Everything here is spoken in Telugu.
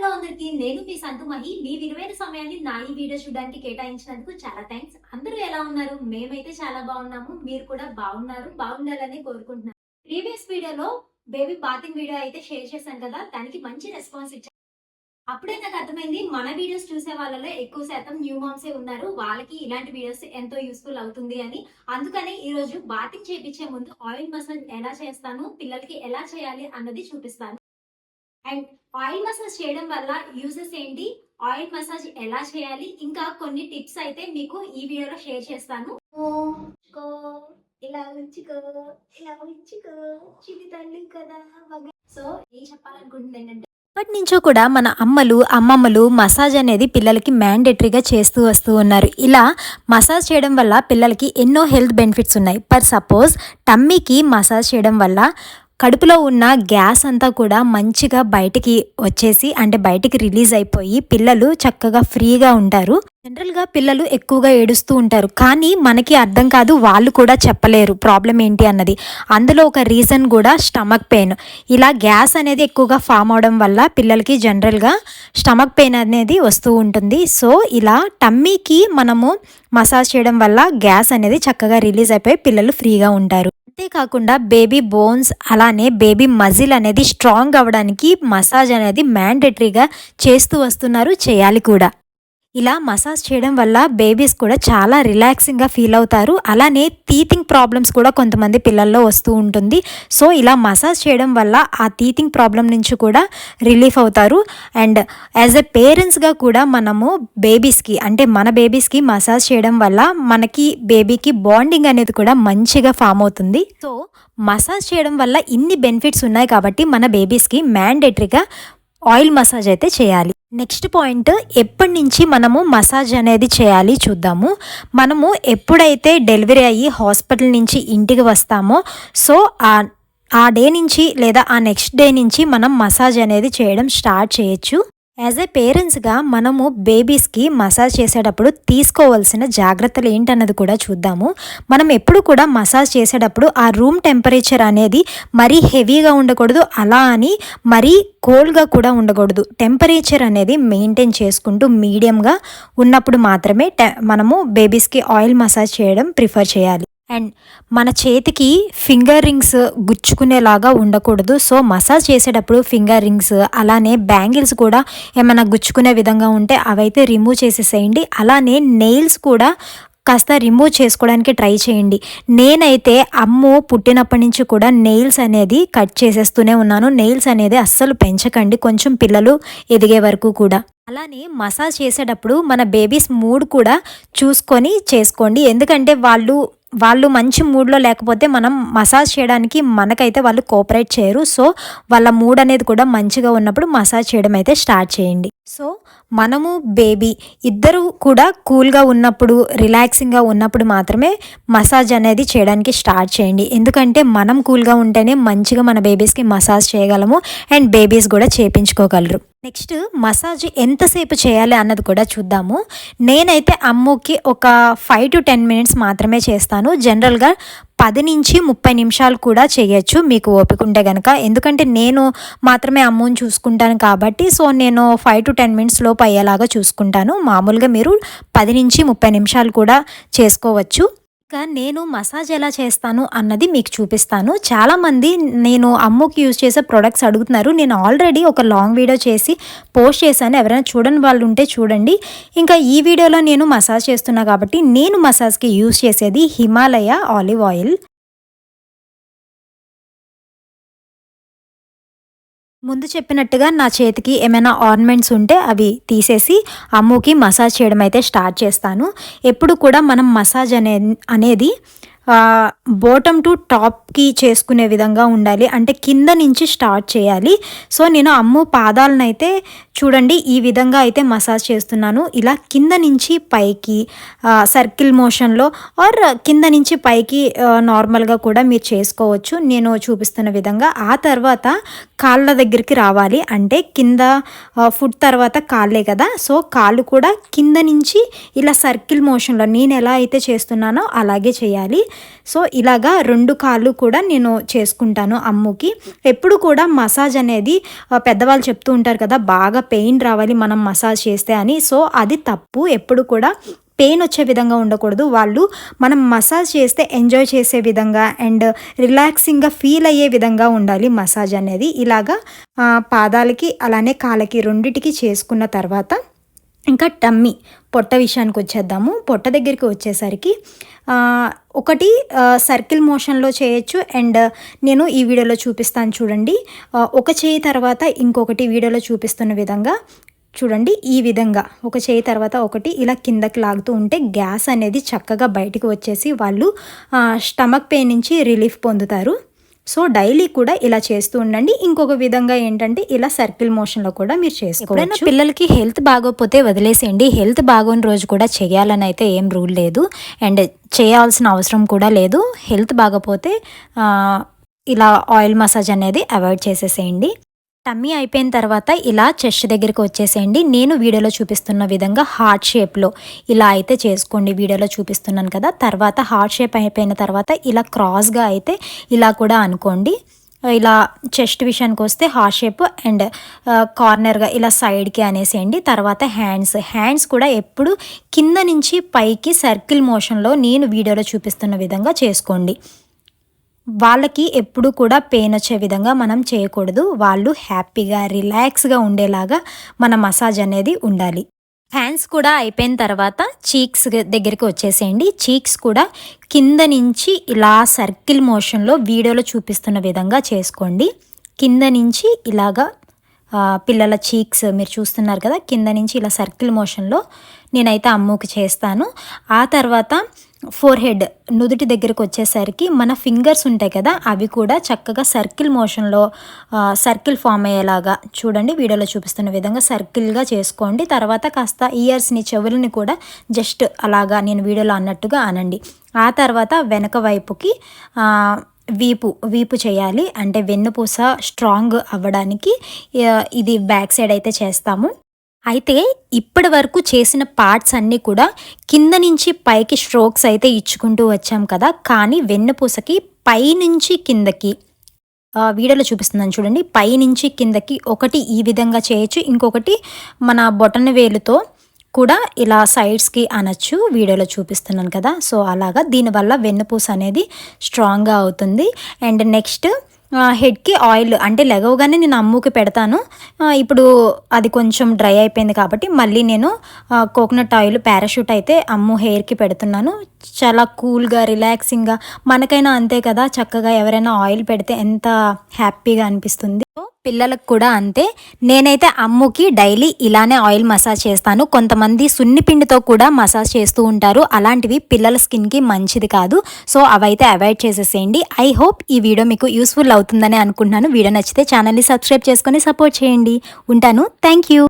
హలో అందరికి నేను మీ సంతు మహి మీ విలువైన సమయాన్ని నా ఈ వీడియో చూడడానికి కేటాయించినందుకు చాలా థ్యాంక్స్ అందరూ ఎలా ఉన్నారు? మేమైతే చాలా బాగున్నాము. మీరు కూడా బాగున్నారు. బాగుండాలని కోరుకుంటున్నాను. ప్రీవియస్ వీడియోలో బేబీ బాతింగ్ వీడియో అయితే షేర్ చేశాను కదా దానికి మంచి రెస్పాన్స్ ఇచ్చాను అప్పుడే నాకు అర్థమైంది మన వీడియోస్ చూసే వాళ్ళలో ఎక్కువ శాతం న్యూ మామ్సే ఉన్నారు. వాళ్ళకి ఇలాంటి వీడియోస్ ఎంతో యూస్ఫుల్ అవుతుంది అని. అందుకనే ఈ రోజు బాతింగ్ చేపించే ముందు ఆయిల్ మసాజ్ ఎలా చేస్తాను పిల్లలకి ఎలా చేయాలి అన్నది చూపిస్తాను. అండ్ ఆయిల్ మసాజ్ చేయడం వల్ల యూజెస్ ఏంటి? ఆయిల్ మసాజ్ ఎలా చేయాలి? ఇంకా కొన్ని టిప్స్ అయితే మీకు ఈ వీడియోలో షేర్ చేస్తాను. ఉంచుకో, ఇలా ఉంచుకో ఇలా ఉంచుకో చిన్ని తల్లి కదా సో ఏం చెప్పాలనుకుంటుంది ఏంటంటే ఎప్పటి నుంచో కూడా మన అమ్మలు అమ్మమ్మలు మసాజ్ అనేది పిల్లలకి మ్యాండేటరీగా చేస్తూ వస్తూ ఉన్నారు. ఇలా మసాజ్ చేయడం వల్ల పిల్లలకి ఎన్నో హెల్త్ బెనిఫిట్స్ ఉన్నాయి. పర్ సపోజ్ టమ్మీకి మసాజ్ చేయడం వల్ల కడుపులో ఉన్న గ్యాస్ అంతా కూడా మంచిగా బయటికి వచ్చేసి అంటే బయటికి రిలీజ్ అయిపోయి పిల్లలు చక్కగా ఫ్రీగా ఉంటారు. జనరల్గా పిల్లలు ఎక్కువగా ఏడుస్తూ ఉంటారు. కానీ మనకి అర్థం కాదు వాళ్ళు కూడా చెప్పలేరు ప్రాబ్లం ఏంటి అన్నది. అందులో ఒక రీజన్ కూడా స్టమక్ పెయిన్. ఇలా గ్యాస్ అనేది ఎక్కువగా ఫామ్ అవడం వల్ల పిల్లలకి జనరల్గా స్టమక్ పెయిన్ అనేది వస్తూ ఉంటుంది. సో ఇలా టమ్మీకి మనము మసాజ్ చేయడం వల్ల గ్యాస్ అనేది చక్కగా రిలీజ్ అయిపోయి పిల్లలు ఫ్రీగా ఉంటారు. అంతేకాకుండా బేబీ బోన్స్ అలానే బేబీ మజిల్ అనేది స్ట్రాంగ్ అవ్వడానికి మసాజ్ అనేది మ్యాండేటరీగా చేస్తూ వస్తున్నారు చేయాలి కూడా. ఇలా మసాజ్ చేయడం వల్ల బేబీస్ కూడా చాలా రిలాక్సింగ్గా ఫీల్ అవుతారు. అలానే టీతింగ్ ప్రాబ్లమ్స్ కూడా కొంతమంది పిల్లల్లో వస్తూ ఉంటుంది. సో ఇలా మసాజ్ చేయడం వల్ల ఆ టీతింగ్ ప్రాబ్లం నుంచి కూడా రిలీఫ్ అవుతారు. అండ్ యాజ్ ఎ పేరెంట్స్గా కూడా మనము బేబీస్కి అంటే మన బేబీస్కి మసాజ్ చేయడం వల్ల మనకి బేబీకి బాండింగ్ అనేది కూడా మంచిగా ఫామ్ అవుతుంది. సో మసాజ్ చేయడం వల్ల ఇన్ని బెనిఫిట్స్ ఉన్నాయి కాబట్టి మన బేబీస్కి మ్యాండేటరీగా ఆయిల్ మసాజ్ అయితే చేయాలి. నెక్స్ట్ పాయింట్ ఎప్పటి నుంచి మనము మసాజ్ అనేది చేయాలి చూద్దాము. మనము ఎప్పుడైతే డెలివరీ అయ్యి హాస్పిటల్ నుంచి ఇంటికి వస్తామో సో ఆ ఆ డే నుంచి లేదా ఆ నెక్స్ట్ డే నుంచి మనం మసాజ్ అనేది చేయడం స్టార్ట్ చేయొచ్చు. యాజ్ ఏ పేరెంట్స్గా మనము బేబీస్కి మసాజ్ చేసేటప్పుడు తీసుకోవాల్సిన జాగ్రత్తలు ఏంటన్నది కూడా చూద్దాము. మనం ఎప్పుడు కూడా మసాజ్ చేసేటప్పుడు ఆ రూమ్ టెంపరేచర్ అనేది మరీ హెవీగా ఉండకూడదు. అలా అని మరీ కోల్డ్గా కూడా ఉండకూడదు. టెంపరేచర్ అనేది మెయింటైన్ చేసుకుంటూ మీడియంగా ఉన్నప్పుడు మాత్రమే టె మనము బేబీస్కి ఆయిల్ మసాజ్ చేయడం ప్రిఫర్ చేయాలి. అండ్ మన చేతికి ఫింగర్ రింగ్స్ గుచ్చుకునేలాగా ఉండకూడదు. సో మసాజ్ చేసేటప్పుడు ఫింగర్ రింగ్స్ అలానే బ్యాంగిల్స్ కూడా ఏమైనా గుచ్చుకునే విధంగా ఉంటే అవైతే రిమూవ్ చేసేసేయండి. అలానే నెయిల్స్ కూడా కాస్త రిమూవ్ చేసుకోవడానికి ట్రై చేయండి. నేనైతే అమ్ము పుట్టినప్పటి నుంచి కూడా నెయిల్స్ అనేది కట్ చేసేస్తూనే ఉన్నాను. నెయిల్స్ అనేది అస్సలు పెంచకండి. కొంచెం పిల్లలు ఎదిగే వరకు కూడా. అలానే మసాజ్ చేసేటప్పుడు మన బేబీస్ మూడ్ కూడా చూసుకొని చేసుకోండి. ఎందుకంటే వాళ్ళు వాళ్ళు మంచి మూడ్లో లేకపోతే మనం మసాజ్ చేయడానికి మనకైతే వాళ్ళు కోఆపరేట్ చేయరు. సో వాళ్ళ మూడ్ అనేది కూడా మంచిగా ఉన్నప్పుడు మసాజ్ చేయడం అయితే స్టార్ట్ చేయండి. సో మనము బేబీ ఇద్దరు కూడా కూల్గా ఉన్నప్పుడు రిలాక్సింగ్గా ఉన్నప్పుడు మాత్రమే మసాజ్ అనేది చేయడానికి స్టార్ట్ చేయండి. ఎందుకంటే మనం కూల్గా ఉంటేనే మంచిగా మన బేబీస్కి మసాజ్ చేయగలము అండ్ బేబీస్ కూడా చేపించుకోగలరు. నెక్స్ట్ మసాజ్ ఎంతసేపు చేయాలి అన్నది కూడా చూద్దాము. నేనైతే అమ్ముకి ఒక ఫైవ్ టు టెన్ మినిట్స్ మాత్రమే చేస్తాను. జనరల్గా పది నుంచి ముప్పై నిమిషాలు కూడా చేయొచ్చు. మీకు ఓపిక ఉంటే కనుక ఎందుకంటే నేను మాత్రమే అమ్మని చూసుకుంటాను కాబట్టి సో నేను ఫైవ్ టు టెన్ మినిట్స్ లోపు అయ్యేలాగా చూసుకుంటాను. మామూలుగా మీరు పది నుంచి ముప్పై నిమిషాలు కూడా చేసుకోవచ్చు. ఇంకా నేను మసాజ్ ఎలా చేస్తాను అన్నది మీకు చూపిస్తాను. చాలామంది నేను అమ్ముకి యూజ్ చేసే ప్రొడక్ట్స్ అడుగుతున్నారు. నేను ఆల్రెడీ ఒక లాంగ్ వీడియో చేసి పోస్ట్ చేశాను. ఎవరైనా చూడని వాళ్ళు ఉంటే చూడండి. ఇంకా ఈ వీడియోలో నేను మసాజ్ చేస్తున్నా కాబట్టి నేను మసాజ్కి యూజ్ చేసేది హిమాలయ ఆలివ్ ఆయిల్. ముందు చెప్పినట్టుగా నా చేతికి ఏమైనా ఆర్నమెంట్స్ ఉంటే అవి తీసేసి అమ్ముకి మసాజ్ చేయడం అయితే స్టార్ట్ చేస్తాను. ఎప్పుడు కూడా మనం మసాజ్ అనే అనేది బోటమ్ టు టాప్కి చేసుకునే విధంగా ఉండాలి. అంటే కింద నుంచి స్టార్ట్ చేయాలి. సో నేను అమ్ము పాదాలనైతే చూడండి ఈ విధంగా అయితే మసాజ్ చేస్తున్నాను. ఇలా కింద నుంచి పైకి సర్కిల్ మోషన్లో ఆర్ కింద నుంచి పైకి నార్మల్గా కూడా మీరు చేసుకోవచ్చు. నేను చూపిస్తున్న విధంగా ఆ తర్వాత కాళ్ళ దగ్గరికి రావాలి. అంటే కింద ఫుడ్ తర్వాత కాళ్ళే కదా. సో కాళ్ళు కూడా కింద నుంచి ఇలా సర్కిల్ మోషన్లో నేను ఎలా అయితే చేస్తున్నానో అలాగే చేయాలి. సో ఇలాగా రెండు కాళ్ళు కూడా నేను చేసుకుంటాను అమ్ముకి. ఎప్పుడు కూడా మసాజ్ అనేది పెద్దవాళ్ళు చెప్తూ ఉంటారు కదా బాగా పెయిన్ రావాలి మనం మసాజ్ చేస్తే అని. సో అది తప్పు. ఎప్పుడు కూడా పెయిన్ వచ్చే విధంగా ఉండకూడదు. వాళ్ళు మనం మసాజ్ చేస్తే ఎంజాయ్ చేసే విధంగా అండ్ రిలాక్సింగ్గా ఫీల్ అయ్యే విధంగా ఉండాలి మసాజ్ అనేది. ఇలాగా పాదాలకి అలానే కాళ్ళకి రెండిటికి చేసుకున్న తర్వాత ఇంకా టమ్మీ పొట్ట విషయానికి వచ్చేద్దాము. పొట్ట దగ్గరికి వచ్చేసరికి ఒకటి సర్కిల్ మోషన్లో చేయొచ్చు. అండ్ నేను ఈ వీడియోలో చూపిస్తాను చూడండి. ఒక చేయి తర్వాత ఇంకొకటి వీడియోలో చూపిస్తున్న విధంగా చూడండి. ఈ విధంగా ఒక చేయి తర్వాత ఒకటి ఇలా కిందకి లాగుతూ ఉంటే గ్యాస్ అనేది చక్కగా బయటికి వచ్చేసి వాళ్ళు స్టమక్ పెయిన్ నుంచి రిలీఫ్ పొందుతారు. సో డైలీ కూడా ఇలా చేస్తూ ఉండండి. ఇంకొక విధంగా ఏంటంటే ఇలా సర్కిల్ మోషన్లో కూడా మీరు చేసుకోవచ్చు. పిల్లలకి హెల్త్ బాగోకపోతే వదిలేసేయండి. హెల్త్ బాగోని రోజు కూడా చేయాలని అయితే ఏం రూల్ లేదు. అండ్ చేయాల్సిన అవసరం కూడా లేదు. హెల్త్ బాగోపోతే ఇలా ఆయిల్ మసాజ్ అనేది అవాయిడ్ చేసేసేయండి. టమ్మీ అయిపోయిన తర్వాత ఇలా చెస్ట్ దగ్గరికి వచ్చేసేయండి. నేను వీడియోలో చూపిస్తున్న విధంగా హార్ట్ షేప్లో ఇలా అయితే చేసుకోండి. వీడియోలో చూపిస్తున్నాను కదా. తర్వాత హార్ట్ షేప్ అయిపోయిన తర్వాత ఇలా క్రాస్గా అయితే ఇలా కూడా అనుకోండి. ఇలా చెస్ట్ విషయానికి వస్తే హార్ట్ షేప్ అండ్ కార్నర్గా ఇలా సైడ్కి అనేసేయండి. తర్వాత హ్యాండ్స్. హ్యాండ్స్ కూడా ఎప్పుడు కింద నుంచి పైకి సర్కిల్ మోషన్లో నేను వీడియోలో చూపిస్తున్న విధంగా చేసుకోండి. వాళ్ళకి ఎప్పుడు కూడా పెయిన్ వచ్చే విధంగా మనం చేయకూడదు. వాళ్ళు హ్యాపీగా రిలాక్స్గా ఉండేలాగా మన మసాజ్ అనేది ఉండాలి. హ్యాండ్స్ కూడా అయిపోయిన తర్వాత చీక్స్ దగ్గరికి వచ్చేసేయండి. చీక్స్ కూడా కింద నుంచి ఇలా సర్కిల్ మోషన్లో వీడియోలో చూపిస్తున్న విధంగా చేసుకోండి. కింద నుంచి ఇలాగా పిల్లల చీక్స్ మీరు చూస్తున్నారు కదా కింద నుంచి ఇలా సర్కిల్ మోషన్లో నేనైతే అమ్ముకి చేస్తాను. ఆ తర్వాత ఫోర్ హెడ్ నుదుటి దగ్గరకు వచ్చేసరికి మన ఫింగర్స్ ఉంటాయి కదా అవి కూడా చక్కగా సర్కిల్ మోషన్లో సర్కిల్ ఫామ్ అయ్యేలాగా చూడండి వీడియోలో చూపిస్తున్న విధంగా సర్కిల్గా చేసుకోండి. తర్వాత కాస్త ఇయర్స్ని చెవులని కూడా జస్ట్ అలాగా నేను వీడియోలో అన్నట్టుగా అనండి. ఆ తర్వాత వెనక వైపుకి వీపు వీపు చేయాలి. అంటే వెన్నుపూస స్ట్రాంగ్ అవ్వడానికి ఇది బ్యాక్ సైడ్ అయితే చేస్తాము. అయితే ఇప్పటి వరకు చేసిన పార్ట్స్ అన్నీ కూడా కింద నుంచి పైకి స్ట్రోక్స్ అయితే ఇచ్చుకుంటూ వచ్చాం కదా. కానీ వెన్నుపూసకి పైనుంచి కిందకి వీడియోలో చూపిస్తున్నాను చూడండి. పైనుంచి కిందకి ఒకటి ఈ విధంగా చేయొచ్చు. ఇంకొకటి మన బొటన వేలుతో కూడా ఇలా సైడ్స్కి అనొచ్చు. వీడియోలో చూపిస్తున్నాను కదా. సో అలాగా దీనివల్ల వెన్నుపూస అనేది స్ట్రాంగ్గా అవుతుంది. అండ్ నెక్స్ట్ హెడ్కి ఆయిల్ అంటే లెగవగానే నేను అమ్ముకి పెడతాను. ఇప్పుడు అది కొంచెం డ్రై అయిపోయింది కాబట్టి మళ్ళీ నేను కోకోనట్ ఆయిల్ పారాషూట్ అయితే అమ్ము హెయిర్కి పెడుతున్నాను. చాలా కూల్గా రిలాక్సింగ్గా మనకైనా అంతే కదా చక్కగా ఎవరైనా ఆయిల్ పెడితే ఎంత హ్యాపీగా అనిపిస్తుంది. సో పిల్లలకు కూడా అంతే. నేనైతే అమ్ముకి డైలీ ఇలానే ఆయిల్ మసాజ్ చేస్తాను. కొంతమంది సున్నిపిండితో కూడా మసాజ్ చేస్తూ ఉంటారు. అలాంటివి పిల్లల స్కిన్కి మంచిది కాదు. సో అవైతే అవాయిడ్ చేసేసేయండి. ఐ హోప్ ఈ వీడియో మీకు యూస్ఫుల్ అవుతుందని అనుకుంటున్నాను. వీడియో నచ్చితే ఛానల్ని సబ్స్క్రైబ్ చేసుకొని సపోర్ట్ చేయండి. ఉంటాను. Thank you